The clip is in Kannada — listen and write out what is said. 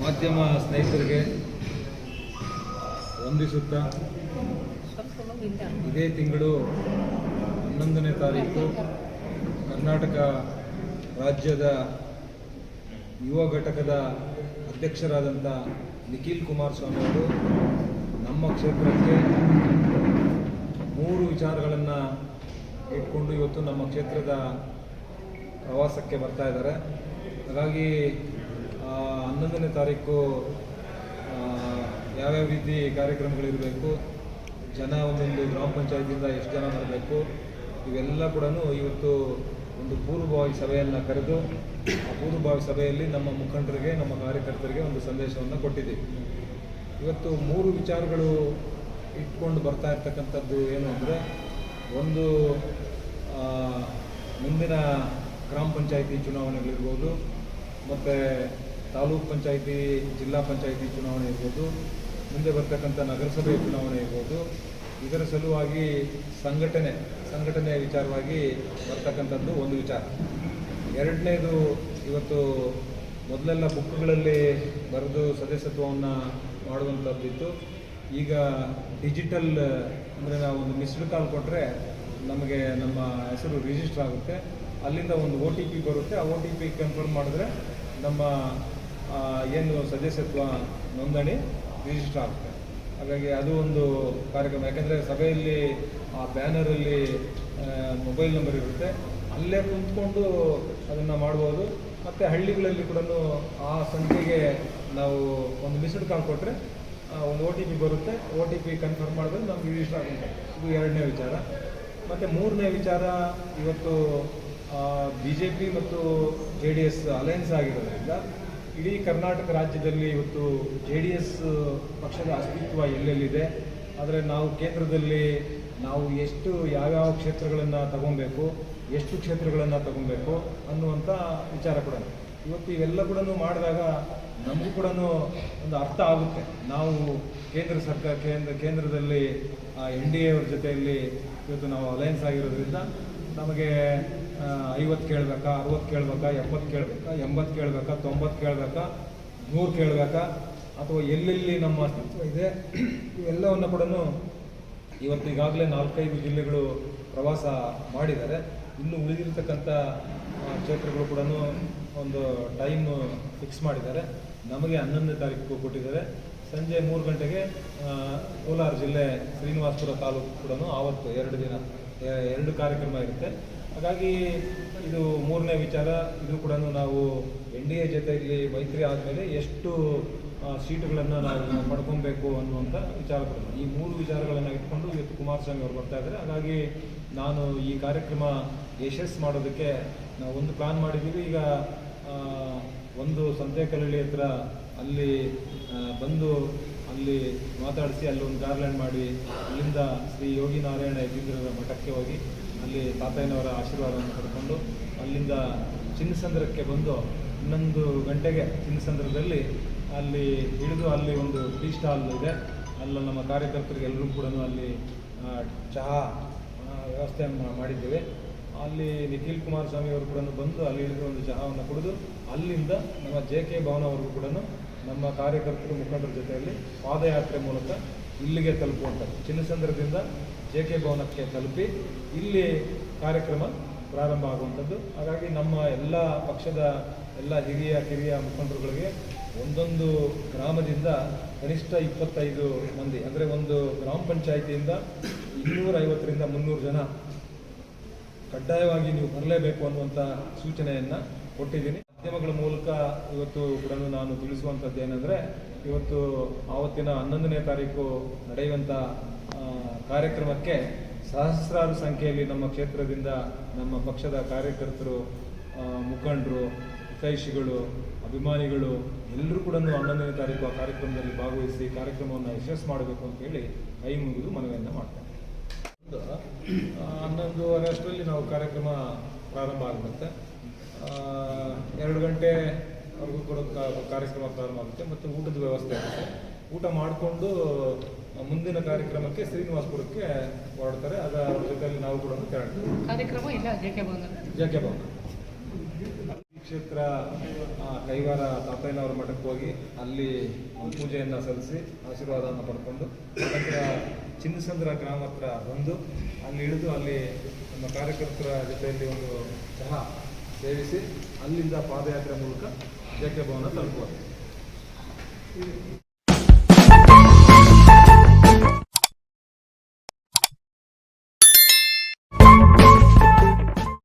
ಮಾಧ್ಯಮ ಸ್ನೇಹಿತರಿಗೆ ವಂದಿಸುತ್ತಾ ಇದೇ ತಿಂಗಳು ಹನ್ನೊಂದನೇ ತಾರೀಕು ಕರ್ನಾಟಕ ರಾಜ್ಯದ ಯುವ ಘಟಕದ ಅಧ್ಯಕ್ಷರಾದಂಥ ನಿಖಿಲ್ ಕುಮಾರಸ್ವಾಮಿ ಅವರು ನಮ್ಮ ಕ್ಷೇತ್ರಕ್ಕೆ ಮೂರು ವಿಚಾರಗಳನ್ನು ಇಟ್ಕೊಂಡು ಇವತ್ತು ನಮ್ಮ ಕ್ಷೇತ್ರದ ಪ್ರವಾಸಕ್ಕೆ ಬರ್ತಾ ಇದ್ದಾರೆ. ಹಾಗಾಗಿ ಹನ್ನೊಂದನೇ ತಾರೀಕು ಯಾವ್ಯಾವ ರೀತಿ ಕಾರ್ಯಕ್ರಮಗಳಿರಬೇಕು, ಜನ ಒಂದೊಂದು ಗ್ರಾಮ ಪಂಚಾಯತಿಯಿಂದ ಎಷ್ಟು ಜನ ಬರಬೇಕು, ಇವೆಲ್ಲ ಕೂಡ ಇವತ್ತು ಒಂದು ಪೂರ್ವಭಾವಿ ಸಭೆಯನ್ನು ಕರೆದು, ಆ ಪೂರ್ವಭಾವಿ ಸಭೆಯಲ್ಲಿ ನಮ್ಮ ಮುಖಂಡರಿಗೆ, ನಮ್ಮ ಕಾರ್ಯಕರ್ತರಿಗೆ ಒಂದು ಸಂದೇಶವನ್ನು ಕೊಟ್ಟಿದ್ದೀವಿ. ಇವತ್ತು ಮೂರು ವಿಚಾರಗಳು ಇಟ್ಕೊಂಡು ಬರ್ತಾ ಇರ್ತಕ್ಕಂಥದ್ದು ಏನು ಅಂದರೆ, ಒಂದು ಮುಂದಿನ ಗ್ರಾಮ ಪಂಚಾಯಿತಿ ಚುನಾವಣೆಗಳಿರ್ಬೋದು, ಮತ್ತು ತಾಲೂಕ್ ಪಂಚಾಯಿತಿ, ಜಿಲ್ಲಾ ಪಂಚಾಯಿತಿ ಚುನಾವಣೆ ಇರ್ಬೋದು, ಮುಂದೆ ಬರ್ತಕ್ಕಂಥ ನಗರಸಭೆ ಚುನಾವಣೆ ಇರ್ಬೋದು, ಇದರ ಸಲುವಾಗಿ ಸಂಘಟನೆ, ಸಂಘಟನೆಯ ವಿಚಾರವಾಗಿ ಬರ್ತಕ್ಕಂಥದ್ದು ಒಂದು ವಿಚಾರ. ಎರಡನೇದು, ಇವತ್ತು ಮೊದಲೆಲ್ಲ ಬುಕ್ಗಳಲ್ಲಿ ಬರೆದು ಸದಸ್ಯತ್ವವನ್ನು ಮಾಡುವಂಥದ್ದಿತ್ತು. ಈಗ ಡಿಜಿಟಲ್, ಅಂದರೆ ನಾವು ಒಂದು ಮಿಸ್ಡ್ ಕಾಲ್ ಕೊಟ್ಟರೆ ನಮಗೆ ನಮ್ಮ ಹೆಸರು ರಿಜಿಸ್ಟರ್ ಆಗುತ್ತೆ. ಅಲ್ಲಿಂದ ಒಂದು ಒ ಟಿ ಪಿ ಬರುತ್ತೆ. ಆ ಒ ಟಿ ಪಿ ಕನ್ಫರ್ಮ್ ಮಾಡಿದ್ರೆ ನಮ್ಮ ಏನು ಸದಸ್ಯತ್ವ ನೋಂದಣಿ ರಿಜಿಸ್ಟರ್ ಆಗುತ್ತೆ ಹಾಗಾಗಿ ಅದು ಒಂದು ಕಾರ್ಯಕ್ರಮ. ಯಾಕೆಂದರೆ ಸಭೆಯಲ್ಲಿ, ಆ ಬ್ಯಾನರಲ್ಲಿ ಮೊಬೈಲ್ ನಂಬರ್ ಇರುತ್ತೆ. ಅಲ್ಲೇ ಕುಂತ್ಕೊಂಡು ಅದನ್ನು ಮಾಡ್ಬೋದು. ಮತ್ತು ಹಳ್ಳಿಗಳಲ್ಲಿ ಕೂಡ ಆ ಸಂಖ್ಯೆಗೆ ನಾವು ಒಂದು ಮಿಸ್ಡ್ ಕಾಲ್ ಕೊಟ್ಟರೆ ಒಂದು ಒ ಟಿ ಪಿ ಬರುತ್ತೆ. ಒ ಟಿ ಪಿ ಕನ್ಫರ್ಮ್ ಮಾಡಿದ್ರೆ ನಮ್ಗೆ ರಿಜಿಸ್ಟರ್ ಆಗುತ್ತೆ. ಇದು ಎರಡನೇ ವಿಚಾರ. ಮತ್ತು ಮೂರನೇ ವಿಚಾರ, ಇವತ್ತು ಬಿ ಜೆ ಪಿ ಮತ್ತು ಜೆ ಡಿ ಎಸ್ ಅಲಯನ್ಸ್ ಆಗಿರೋದ್ರಿಂದ ಇಡೀ ಕರ್ನಾಟಕ ರಾಜ್ಯದಲ್ಲಿ ಇವತ್ತು ಜೆ ಡಿ ಎಸ್ ಪಕ್ಷದ ಅಸ್ತಿತ್ವ ಎಲ್ಲೆಲ್ಲಿದೆ? ಆದರೆ ನಾವು ಕೇಂದ್ರದಲ್ಲಿ ನಾವು ಎಷ್ಟು ಯಾವ್ಯಾವ ಕ್ಷೇತ್ರಗಳನ್ನು ತಗೊಬೇಕು, ಎಷ್ಟು ಕ್ಷೇತ್ರಗಳನ್ನು ತಗೊಬೇಕು ಅನ್ನುವಂಥ ವಿಚಾರ ಕೂಡ ಇವತ್ತು ಇವೆಲ್ಲ ಕೂಡ ಮಾಡಿದಾಗ ನಮಗೂ ಕೂಡ ಒಂದು ಅರ್ಥ ಆಗುತ್ತೆ. ನಾವು ಕೇಂದ್ರ ಸರ್ಕಾರ, ಕೇಂದ್ರ, ಕೇಂದ್ರದಲ್ಲಿ ಎನ್ ಡಿ ಎ ಅವ್ರ ಜೊತೆಯಲ್ಲಿ ಇವತ್ತು ನಾವು ಅಲಯನ್ಸ್ ಆಗಿರೋದ್ರಿಂದ ನಮಗೆ ಐವತ್ತು ಕೇಳಬೇಕಾ, ಅರವತ್ತು ಕೇಳಬೇಕಾ, ಎಪ್ಪತ್ತು ಕೇಳಬೇಕಾ, ಎಂಬತ್ತು ಕೇಳಬೇಕಾ, ತೊಂಬತ್ತು ಕೇಳಬೇಕಾ, ನೂರು ಕೇಳಬೇಕಾ, ಅಥವಾ ಎಲ್ಲೆಲ್ಲಿ ನಮ್ಮ ಅಸ್ತಿತ್ವ ಇದೆ, ಇವೆಲ್ಲವನ್ನು ಕೂಡ ಇವತ್ತು ಈಗಾಗಲೇ ನಾಲ್ಕೈದು ಜಿಲ್ಲೆಗಳು ಪ್ರವಾಸ ಮಾಡಿದ್ದಾರೆ. ಇನ್ನು ಉಳಿದಿರ್ತಕ್ಕಂಥ ಕ್ಷೇತ್ರಗಳು ಕೂಡ ಒಂದು ಟೈಮ್ ಫಿಕ್ಸ್ ಮಾಡಿದ್ದಾರೆ. ನಮಗೆ ಹನ್ನೊಂದನೇ ತಾರೀಕು ಕೊಟ್ಟಿದ್ದಾರೆ. ಸಂಜೆ ಮೂರು ಗಂಟೆಗೆ ಕೋಲಾರ ಜಿಲ್ಲೆ ಶ್ರೀನಿವಾಸಪುರ ತಾಲೂಕು ಕೂಡ ಆವತ್ತು ಎರಡು ದಿನ ಎರಡು ಕಾರ್ಯಕ್ರಮ ಇರುತ್ತೆ. ಹಾಗಾಗಿ ಇದು ಮೂರನೇ ವಿಚಾರ. ಇದು ಕೂಡ ನಾವು ಎನ್ ಡಿ ಎ ಜೊತೆಯಲ್ಲಿ ಮೈತ್ರಿ ಆದಮೇಲೆ ಎಷ್ಟು ಸೀಟುಗಳನ್ನು ನಾವು ಪಡ್ಕೊಬೇಕು ಅನ್ನುವಂಥ ವಿಚಾರ ಕೂಡ ಈ ಮೂರು ವಿಚಾರಗಳನ್ನು ಇಟ್ಕೊಂಡು ಇವತ್ತು ಕುಮಾರಸ್ವಾಮಿ ಅವರು ಬರ್ತಾ ಇದ್ದಾರೆ. ಹಾಗಾಗಿ ನಾನು ಈ ಕಾರ್ಯಕ್ರಮ ಯಶಸ್ಸು ಮಾಡೋದಕ್ಕೆ ನಾವು ಒಂದು ಪ್ಲಾನ್ ಮಾಡಿದ್ದೀವಿ. ಈಗ ಒಂದು ಸಂತೆಕಲ್ಲಳ್ಳಿ ಹತ್ರ ಅಲ್ಲಿ ಬಂದು ಅಲ್ಲಿ ಮಾತಾಡಿಸಿ, ಅಲ್ಲಿ ಒಂದು ಗಾರ್ಲ್ಯಾಂಡ್ ಮಾಡಿ, ಅಲ್ಲಿಂದ ಶ್ರೀ ಯೋಗಿ ನಾರಾಯಣ ಮಠಕ್ಕೆ ಹೋಗಿ, ಅಲ್ಲಿ ತಾತಯ್ಯನವರ ಆಶೀರ್ವಾದವನ್ನು ಪಡ್ಕೊಂಡು, ಅಲ್ಲಿಂದ ಚಿನ್ನಸಂದ್ರಕ್ಕೆ ಬಂದು ಹನ್ನೊಂದು ಗಂಟೆಗೆ ಚಿನ್ನಸಂದ್ರದಲ್ಲಿ ಅಲ್ಲಿ ಇಳಿದು ಅಲ್ಲಿ ಒಂದು ಟೀ ಸ್ಟಾಲ್ ಇದೆ. ಅಲ್ಲಿ ನಮ್ಮ ಕಾರ್ಯಕರ್ತರಿಗೆ ಎಲ್ಲರೂ ಕೂಡ ಅಲ್ಲಿ ಚಹಾ ವ್ಯವಸ್ಥೆ ಮಾಡಿದ್ದೇವೆ. ಅಲ್ಲಿ ನಿಖಿಲ್ ಕುಮಾರಸ್ವಾಮಿ ಅವರು ಕೂಡ ಬಂದು ಅಲ್ಲಿ ಇಳಿದು ಒಂದು ಚಹಾವನ್ನು ಕುಡಿದು, ಅಲ್ಲಿಂದ ನಮ್ಮ ಜೆ ಕೆ ಭವನವರೆಗೂ ಕೂಡ ನಮ್ಮ ಕಾರ್ಯಕರ್ತರು ಮುಖಂಡರ ಜೊತೆಯಲ್ಲಿ ಪಾದಯಾತ್ರೆ ಮೂಲಕ ಇಲ್ಲಿಗೆ ತಲುಪುವಂಥದ್ದು. ಚಿನ್ನಸಂದ್ರದಿಂದ ಜೆ ಕೆ ಭವನಕ್ಕೆ ತಲುಪಿ ಇಲ್ಲಿ ಕಾರ್ಯಕ್ರಮ ಪ್ರಾರಂಭ ಆಗುವಂಥದ್ದು. ಹಾಗಾಗಿ ನಮ್ಮ ಎಲ್ಲ ಪಕ್ಷದ ಎಲ್ಲ ಹಿರಿಯ, ಕಿರಿಯ ಮುಖಂಡರುಗಳಿಗೆ ಒಂದೊಂದು ಗ್ರಾಮದಿಂದ ಕನಿಷ್ಠ ಇಪ್ಪತ್ತೈದು ಮಂದಿ, ಅಂದರೆ ಒಂದು ಗ್ರಾಮ ಪಂಚಾಯಿತಿಯಿಂದ ಇನ್ನೂರೈವತ್ತರಿಂದ ಮುನ್ನೂರು ಜನ ಕಡ್ಡಾಯವಾಗಿ ನೀವು ಬರಲೇಬೇಕು ಅನ್ನುವಂಥ ಸೂಚನೆಯನ್ನು ಕೊಟ್ಟಿದ್ದೀನಿ. ಮಾಧ್ಯಮಗಳ ಮೂಲಕ ಇವತ್ತು ಕೂಡ ನಾನು ತಿಳಿಸುವಂಥದ್ದು ಏನಂದರೆ, ಇವತ್ತು ಆವತ್ತಿನ ಹನ್ನೊಂದನೇ ತಾರೀಕು ನಡೆಯುವಂಥ ಕಾರ್ಯಕ್ರಮಕ್ಕೆ ಸಹಸ್ರಾರು ಸಂಖ್ಯೆಯಲ್ಲಿ ನಮ್ಮ ಕ್ಷೇತ್ರದಿಂದ ನಮ್ಮ ಪಕ್ಷದ ಕಾರ್ಯಕರ್ತರು ಮುಖಂಡರು, ಹಿತೈಷಿಗಳು, ಅಭಿಮಾನಿಗಳು ಎಲ್ಲರೂ ಕೂಡ ಹನ್ನೊಂದನೇ ತಾರೀಕು ಆ ಕಾರ್ಯಕ್ರಮದಲ್ಲಿ ಭಾಗವಹಿಸಿ ಕಾರ್ಯಕ್ರಮವನ್ನು ಯಶಸ್ಸು ಮಾಡಬೇಕು ಅಂತೇಳಿ ಕೈ ಮುಗಿದು ಮನವಿಯನ್ನು ಮಾಡ್ತಾರೆ ಹನ್ನೊಂದುವರೆ ಅಷ್ಟರಲ್ಲಿ ನಾವು ಕಾರ್ಯಕ್ರಮ ಪ್ರಾರಂಭ ಆಗುತ್ತೆ ಎರಡು ಗಂಟೆವರೆಗೂ ಕೂಡ ಕಾರ್ಯಕ್ರಮ ಪ್ರಾರಂಭ ಆಗುತ್ತೆ ಮತ್ತು ಊಟದ ವ್ಯವಸ್ಥೆ ಆಗುತ್ತೆ. ಊಟ ಮಾಡಿಕೊಂಡು ಮುಂದಿನ ಕಾರ್ಯಕ್ರಮಕ್ಕೆ ಶ್ರೀನಿವಾಸಪುರಕ್ಕೆ ಹೊರಡ್ತಾರೆ. ಅದರ ಜೊತೆಯಲ್ಲಿ ನಾವು ಕೂಡ ತೆರಳ್ತೀವಿ. ಕಾರ್ಯಕ್ರಮ ಇಲ್ಲ ಜೆ ಭವನ. ಕ್ಷೇತ್ರ ಆ, ಕೈವಾರ ತಾತಯ್ಯನವರ ಮಠಕ್ಕೆ ಹೋಗಿ ಅಲ್ಲಿ ಪೂಜೆಯನ್ನು ಸಲ್ಲಿಸಿ ಆಶೀರ್ವಾದವನ್ನು ಪಡ್ಕೊಂಡು ನಂತರ ಚಿನ್ನಸಂದ್ರ ಗ್ರಾಮ ಹತ್ರ ಬಂದು ಅಲ್ಲಿ ಇಳಿದು ಅಲ್ಲಿ ನಮ್ಮ ಕಾರ್ಯಕರ್ತರ ಜೊತೆಯಲ್ಲಿ ಒಂದು ಚಹಾ ಸೇವಿಸಿ ಅಲ್ಲಿಂದ ಪಾದಯಾತ್ರೆ ಮೂಲಕ ಜೆ ಭವನ ತಲುಪುವ.